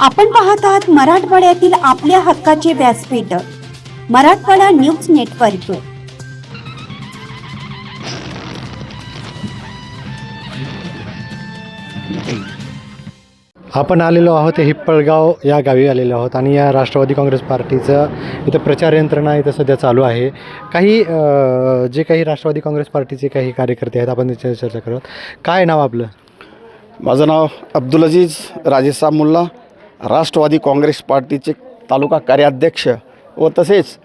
आपण पाहत आहात मराठवाड्यातील आपल्या हक्काचे व्यासपीठ मराठवाडा न्यूज नेटवर्क. आपण आलेलो आहोत हिप्पळगाव या गावी आलेलो आहोत आणि या राष्ट्रवादी काँग्रेस पार्टीचं इथं प्रचार यंत्रणा इथं सध्या चालू आहे. काही अ, जे काही राष्ट्रवादी काँग्रेस पार्टीचे काही कार्यकर्ते आहेत आपण त्याच्यावर चर्चा करू काय नाव आपलं? माझं नाव अब्दुल अजीज राजेसाब मुल्ला राष्ट्रवादी काँग्रेस पार्टीचे तालुका कार्याध्यक्ष व तसेच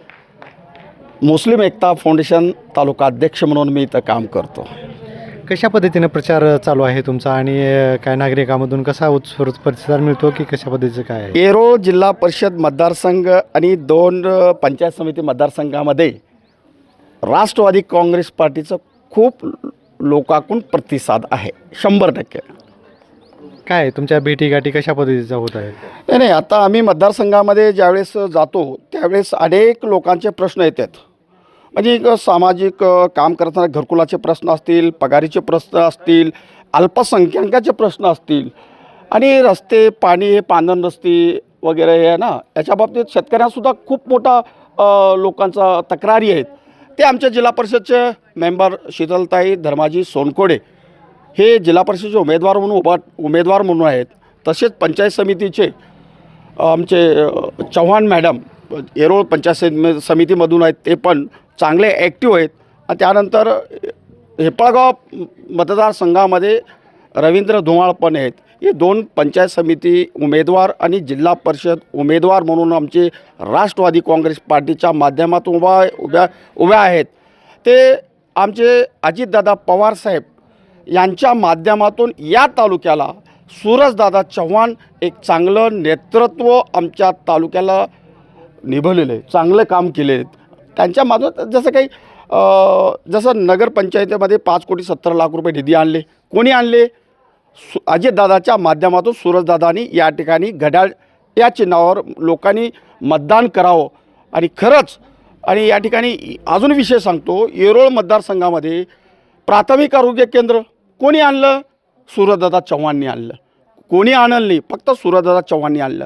मुस्लिम एकता फाउंडेशन तालुका अध्यक्ष म्हणून मी इथं काम करतो. कशा पद्धतीनं प्रचार चालू आहे तुमचा आणि काय नागरिकामधून कसा उत्स्फूर्त प्रतिसाद मिळतो की कशा पद्धतीचं काय आहे? येरोळ जिल्हा परिषद मतदारसंघ आणि दोन पंचायत समिती मतदारसंघामध्ये राष्ट्रवादी काँग्रेस पार्टीचं खूप लोकांकडून प्रतिसाद आहे. शंभर टक्के. काय तुमच्या भेटीगाठी कशा पद्धतीच्या होत आहेत नाही नाही आता आम्ही मतदारसंघामध्ये ज्यावेळेस जातो त्यावेळेस अनेक लोकांचे प्रश्न येतात. म्हणजे एक सामाजिक अ, काम करताना घरकुलाचे प्रश्न असतील पगारीचे प्रश्न असतील अल्पसंख्याकाचे प्रश्न असतील आणि रस्ते पाणी हे पांधन रस्ते वगैरे हे आहे ना याच्या बाबतीत शेतकऱ्यांसुद्धा खूप मोठा अ, लोकांचा तक्रारी आहेत. ते आमच्या जिल्हा परिषदचे मेंबर शीतलताई धर्माजी सोनकोडे. हे जिल्हा परिषदेचे उमेदवार म्हणून उभा उमेदवार म्हणून आहेत. तसेच पंचायत समितीचे आमचे चव्हाण मॅडम येरोळ पंचायत समितीमधून आहेत ते पण चांगले ॲक्टिव्ह आहेत. आणि त्यानंतर हेपळगाव मतदारसंघामध्ये रवींद्र धुमाळ पण आहेत. हे दोन पंचायत समिती उमेदवार आणि जिल्हा परिषद उमेदवार म्हणून आमचे राष्ट्रवादी काँग्रेस पार्टीच्या माध्यमातून उभा उभ्या उभ्या आहेत. ते आमचे अजितदादा पवारसाहेब यांच्या माध्यमातून या तालुक्याला सूरजदादा चव्हाण एक चांगलं नेतृत्व आमच्या तालुक्याला निभवलेलं आहे चांगलं काम केले आहेत त्यांच्या माध्यमात जसं काही जसं नगरपंचायतीमध्ये पाच कोटी सत्तर लाख रुपये निधी आणले. कोणी आणले? सु अजितदादाच्या माध्यमातून सूरजदादांनी या ठिकाणी घड्याळ या चिन्हावर लोकांनी मतदान करावं. आणि खरंच आणि या ठिकाणी अजून विषय सांगतो येरोळ मतदारसंघामध्ये प्राथमिक आरोग्य केंद्र कोणी आणलं? सूर्यदादा चव्हाणनी आणलं. कोणी आणलं नाही फक्त सूरजदादा चव्हाणनी आणलं.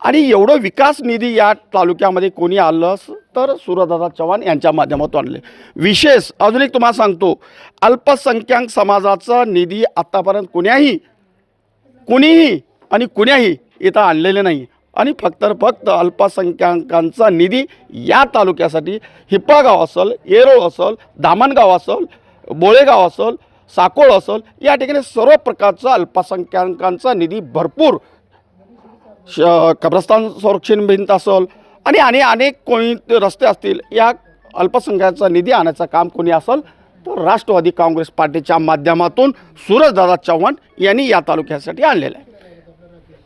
आणि एवढं विकास निधी या तालुक्यामध्ये कोणी आलं तर सूर्यदादा चव्हाण यांच्या माध्यमातून आणले. विशेष अजून एक तुम्हाला सांगतो अल्पसंख्याक समाजाचा निधी आत्तापर्यंत कोण्याही कुणीही आणि कुण्याही इथं आणलेले नाही. आणि फक्त फक्त अल्पसंख्याकांचा निधी या तालुक्यासाठी हिप्पागाव असेल येरोळ असेल दामणगाव असेल बोळेगाव असेल साकोळ असेल या ठिकाणी सर्व प्रकारचा अल्पसंख्याकांचा निधी भरपूर श कब्रस्तान संरक्षण भिंत असेल आणि आणि अनेक कोणी रस्ते असतील या अल्पसंख्याकांचा निधी आणायचं काम कोणी असेल तर राष्ट्रवादी काँग्रेस पार्टीच्या माध्यमातून सूरजदादा चव्हाण यांनी या तालुक्यासाठी आणलेलं आहे.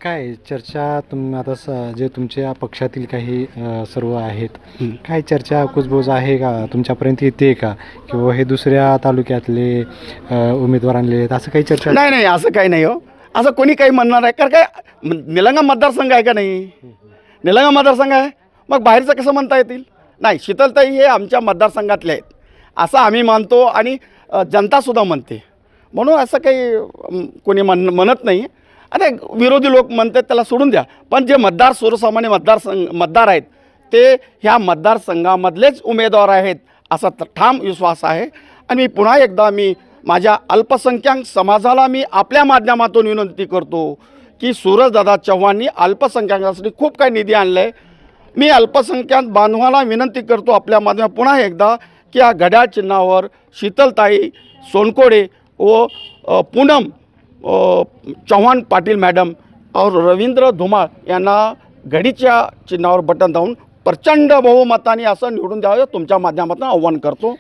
काय चर्चा तुम आता स जे तुमच्या पक्षातील काही अ, सर्व आहेत काय चर्चा कुजबूज आहे का? तुमच्यापर्यंत येते का? किंवा हे दुसऱ्या तालुक्यातले अ, उमेदवार आणले आहेत असं काही चर्चा? नाही नाही असं काही नाही हो. असं कोणी काही म्हणणार आहे कारण काय म- निलंगा मतदारसंघ आहे का नाही? निलंगा मतदारसंघ आहे? मग बाहेरचं कसं म्हणता येतील? नाही शीतलताई हे आमच्या मतदारसंघातले आहेत. असं आम्ही मानतो आणि अ, जनतासुद्धा म्हणते. म्हणून असं काही अम, कोणी म्हण म्हणत नाही. आता विरोधी लोक म्हणतात त्याला सोडून द्या. पण जे मतदार सर्वसामान्य मतदारसंघ मतदार आहेत ते ह्या मतदारसंघामधलेच उमेदवार आहेत असा ठाम विश्वास आहे. आणि मी पुन्हा एकदा मी माझ्या अल्पसंख्याक समाजाला मी आपल्या माध्यमातून विनंती करतो की सूरजदादा चव्हाणनी अल्पसंख्याकांसाठी खूप काही निधी आणलं आहे मी अल्पसंख्याक बांधवाला विनंती करतो आपल्या माध्यमात पुन्हा एकदा की या घड्याळ चिन्हावर शीतलताई सोनकोडे व पूनम चव्हाण पाटील मॅडम और रवींद्र धुमाळ यांना घडीच्या चिन्हावर बटन दावून प्रचंड बहुमताने असं निवडून द्यावं तुमच्या माध्यमातून आव्हान करतो.